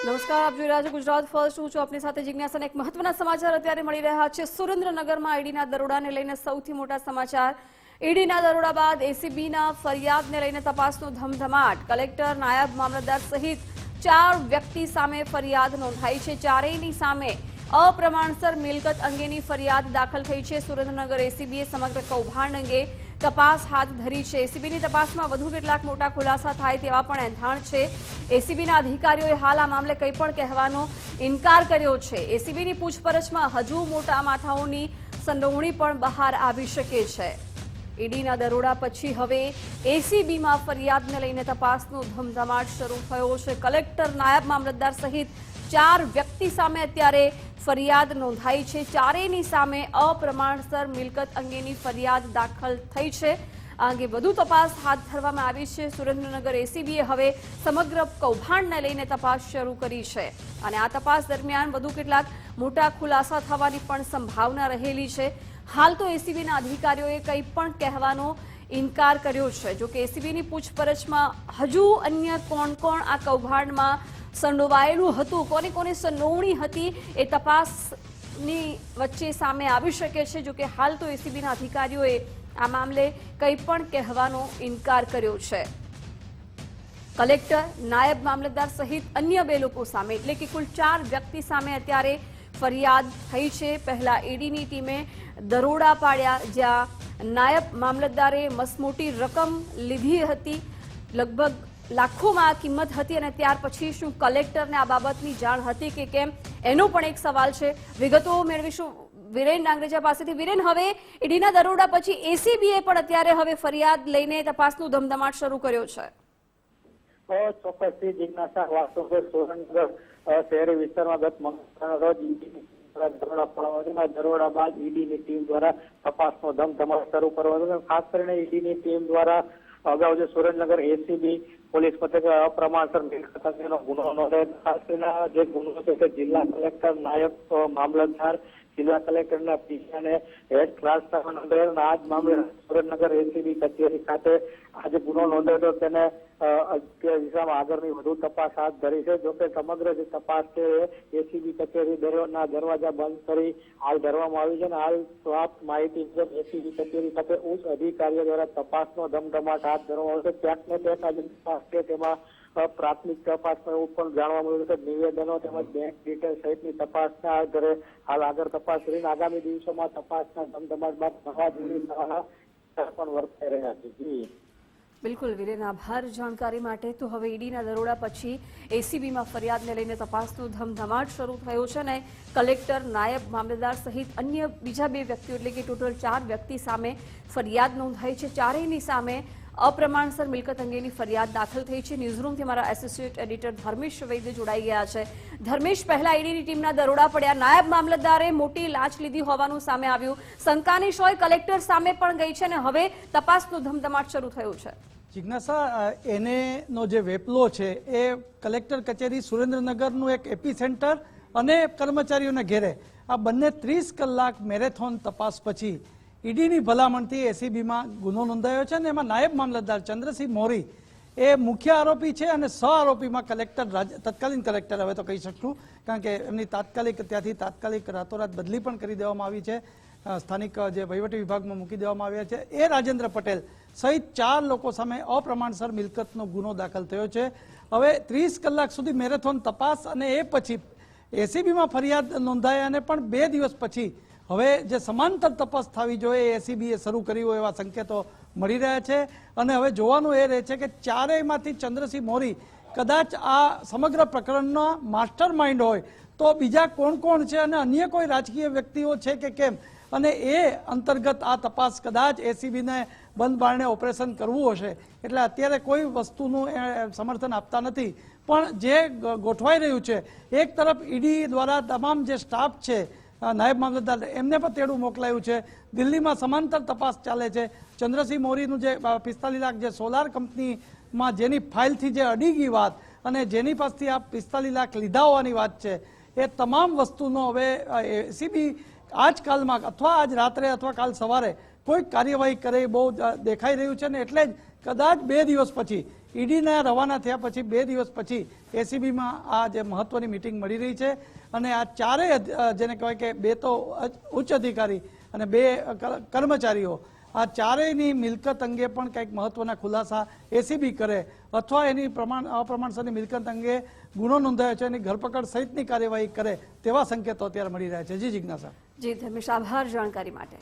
નમસ્કાર, આપ જોઈ રહ્યા છો ગુજરાત ફર્સ્ટ. હું છું આપની સાથે જિજ્ઞાસાને એક મહત્વના સમાચાર અત્યારે મળી રહ્યા છે. સુરેન્દ્રનગરમાં ઈડીના દરોડાને લઈને સૌથી મોટા સમાચાર. ઈડીના દરોડા બાદ એસીબીના ફરિયાદને લઈને તપાસનો ધમધમાટ. કલેક્ટર, નાયબ મામલતદાર સહિત ચાર વ્યક્તિ સામે ફરિયાદ નોંધાઈ છે. ચારેયની સામે અપ્રમાણસર મિલકત અંગેની ફરિયાદ દાખલ થઈ છે. સુરેન્દ્રનગર એસીબીએ સમગ્ર કૌભાંડ અંગે તપાસ હાથ ધરી છે. એસીબીની તપાસમાં વધુ કેટલાક મોટા ખુલાસા થાય તેવા પણ એંધાણ છે. એસીબીના અધિકારીઓએ હાલ આ મામલે કંઈ પણ કહેવાનો ઇનકાર કર્યો છે. એસીબીની પૂછપરછમાં હજુ મોટા માથાઓની સંડોવણી પણ બહાર આવી શકે છે. ઈડીના દરોડા પછી હવે એસીબીમાં ફરિયાદને લઈને તપાસનો ધમધમાટ શરૂ થયો છે. કલેક્ટર નાયબ મામલતદાર સહિત ચાર વ્યક્તિ સામે અત્યારે ફરિયાદ નોંધાઈ છે. ચારેયની સામે અપ્રમાણસર મિલકત અંગેની ફરિયાદ દાખલ થઈ છે. આ અંગે વધુ તપાસ હાથ ધરવામાં આવી છે. સુરેન્દ્રનગર એસીબીએ હવે સમગ્ર કૌભાંડને લઈને તપાસ શરૂ કરી છે. અને આ તપાસ દરમિયાન વધુ કેટલાક મોટા ખુલાસા થવાની પણ સંભાવના રહેલી છે. હાલ તો એસીબીના અધિકારીઓએ કંઈ પણ કહેવાનો ઇનકાર કર્યો છે. જો કે એસીબીની પૂછપરછમાં હજુ અન્ય કોણ કોણ આ કૌભાંડમાં સંડોવાયેલું હતું. કોને કોને સંડોવણી હતી એ તપાસની વચ્ચે સામે આવી શકે છે. જો કે હાલ તો એસીબીના અધિકારીઓએ આ મામલે કંઈ પણ કહેવાનો ઇનકાર કર્યો છે. કલેક્ટર, નાયબ મામલતદાર સહિત અન્ય બે લોકો સામે, એટલે કે કુલ ચાર વ્યક્તિ સામે અત્યારે ફરિયાદ થઈ છે. પહેલા ઈડીની ટીમે દરોડા પાડ્યા જ્યાં નાયબ મામલતદારે મસમોટી રકમ લીધી હતી. લગભગ લાખોમાં કિંમત હતી અને ત્યાર પછી શું કલેક્ટરને આ બાબતની જાણ હતી કે કેમ, એનો પણ એક સવાલ છે. વિગતો મેળવીશું વિરેન ડાંગરેજા પાસેથી. વિરેન, હવે ઈડીના દરોડા પછી એસીબીએ પણ અત્યારે હવે ફરિયાદ લઈને તપાસનું ધમધમાટ શરૂ કર્યો છે. ચોક્કસથી જિજ્ઞાસા શહેરી વિસ્તારમાં ગત મંગળવારના રોજ દરોડા દરોડા બાદ ઈડીની ટીમ દ્વારા તપાસનો ધમધમાટ શરૂ કરવાનો. ખાસ કરીને ઈડીની ટીમ દ્વારા અગાઉ જે સુરેન્દ્રનગર એસીબી પોલીસ મથકે અપ્રમાણસર મિલકત ગુનો નોંધાયો ખાસ કરીને આ જે ગુનો છે તે જિલ્લા કલેક્ટર નાયબ અ, મામલતદાર જિલ્લા કલેક્ટરના પીછાને હેડ ક્લાસ નોંધાયેલ અને આ જ મામલે સુરેન્દ્રનગર એસીબી કચેરી ખાતે આજે ગુનો નોંધાયો તેને દિશામાં આગળની વધુ તપાસ હાથ ધરી છે. જોકે સમગ્ર જે તપાસ છે એસીબી કચેરી દરવાના દરવાજા બંધ કરી હાલ ધરવામાં આવી છે અને હાલ પ્રાપ્ત માહિતી મુજબ એસીબી કચેરી ખાતે ઉચ્ચ અધિકારીઓ દ્વારા તપાસનો ધમધમાટ હાથ ધરવામાં આવ્યો ક્યાંક ને ક્યાંક આ જે તપાસ છે તેમાં પ્રાથમિક તપાસમાં એવું પણ જાણવા મળ્યું છે. નિવેદનો તેમજ બેંક ડિટેલ સહિતની તપાસના આધારે હાલ આગળ તપાસ કરીને આગામી દિવસોમાં તપાસના ધમધમાટ બાદ નવા જૂની નવા પણ વર્તાઈ રહ્યા છે. બિલકુલ વિરેન આભાર જાણકારી માટે. તો હવે ઈડીના દરોડા પછી એસીબીમાં ફરિયાદને લઈને તપાસનો ધમધમાટ શરૂ થયો છે અને કલેક્ટર, નાયબ મામલતદાર સહિત અન્ય બીજા બે વ્યક્તિઓ, એટલે કે ટોટલ ચાર વ્યક્તિ સામે ફરિયાદ નોંધાઈ છે. ચારેયની સામે અપ્રમાણસર મિલકત અંગેની ફરિયાદ દાખલ થઈ છે. ન્યૂઝરૂમથી મારા એસોસિએટ એડિટર ધર્મેશ વૈદ્ય જોડાઈ ગયા છે. ધર્મેશ, પહેલા ઈડીની ટીમના દરોડા પડ્યા. નાયબ મામલતદારે મોટી લાંચ લીધી હોવાનું સામે આવ્યું. શંકાની શોય કલેક્ટર સામે પણ ગઈ છે અને હવે તપાસનો ધમધમાટ શરૂ થયો છે. જિજ્ઞાસા એનેનો જે વેપલો છે એ કલેક્ટર કચેરી સુરેન્દ્રનગરનું એક એપી સેન્ટર અને કર્મચારીઓના ઘેરે. આ બંને ત્રીસ કલાક મેરેથોન તપાસ પછી ઈડીની ભલામણથી એસીબીમાં ગુનો નોંધાયો છે અને એમાં નાયબ મામલતદાર ચંદ્રસિંહ મોરી એ મુખ્ય આરોપી છે અને સ આરોપીમાં કલેક્ટર તત્કાલીન કલેક્ટર, હવે તો કહી શકશું, કારણ કે એમની તાત્કાલિક, ત્યાંથી તાત્કાલિક રાતોરાત બદલી પણ કરી દેવામાં આવી છે. સ્થાનિક જે વહીવટી વિભાગમાં મૂકી દેવામાં આવ્યા છે. એ રાજેન્દ્ર પટેલ સહિત ચાર લોકો સામે અપ્રમાણસર મિલકતનો ગુનો દાખલ થયો છે. હવે ત્રીસ કલાક સુધી મેરેથોન તપાસ અને એ પછી એસીબીમાં ફરિયાદ નોંધાયા અને પણ બે દિવસ પછી હવે જે સમાંતર તપાસ થવી જોઈએ એસીબીએ શરૂ કરી હોય એવા સંકેતો મળી રહ્યા છે. અને હવે જોવાનું એ રહે છે કે ચારેયમાંથી ચંદ્રસિંહ મોરી કદાચ આ સમગ્ર પ્રકરણનો માસ્ટર માઇન્ડ હોય તો બીજા કોણ કોણ છે અને અન્ય કોઈ રાજકીય વ્યક્તિઓ છે કે કેમ? અને એ અંતર્ગત આ તપાસ કદાચ એસીબીને બંધ બારણે ઓપરેશન કરવું હશે. એટલે અત્યારે કોઈ વસ્તુનું સમર્થન આપતા નથી. પણ જે ગોઠવાઈ રહ્યું છે, એક તરફ ઈડી દ્વારા તમામ જે સ્ટાફ છે નાયબ મામલતદાર, એમને પણ તેડું મોકલાયું છે. દિલ્હીમાં સમાંતર તપાસ ચાલે છે. ચંદ્રસિંહ મોરીનું જે પિસ્તાલીસ લાખ જે સોલાર કંપનીમાં જેની ફાઇલથી જે અડી ગઈ વાત અને જેની પાસેથી આ પિસ્તાલીસ લાખ લીધા હોવાની વાત છે, એ તમામ વસ્તુનો હવે એસીબી આજકાલમાં અથવા આજ રાત્રે અથવા કાલ સવારે કોઈ કાર્યવાહી કરે બહુ દેખાઈ રહ્યું છે ને એટલે જ કદાચ બે દિવસ પછી ઈડીના રવાના થયા પછી બે દિવસ પછી એસીબીમાં આ જે મહત્વની મિટિંગ મળી રહી છે અને આ ચારેય જેને કહેવાય કે બે તો ઉચ્ચ અધિકારી અને બે કર્મચારીઓ, આ ચારેયની મિલકત અંગે પણ કંઈક મહત્વના ખુલાસા એસીબી કરે અથવા એની પ્રમાણ, અપ્રમાણસરની મિલકત અંગે ગુનો નોંધાયો છે એની ધરપકડ સહિતની કાર્યવાહી કરે તેવા સંકેતો અત્યારે મળી રહ્યા છે. જી, જિજ્ઞાસા. જી, ધર્મેશ, આભાર જાણકારી માટે.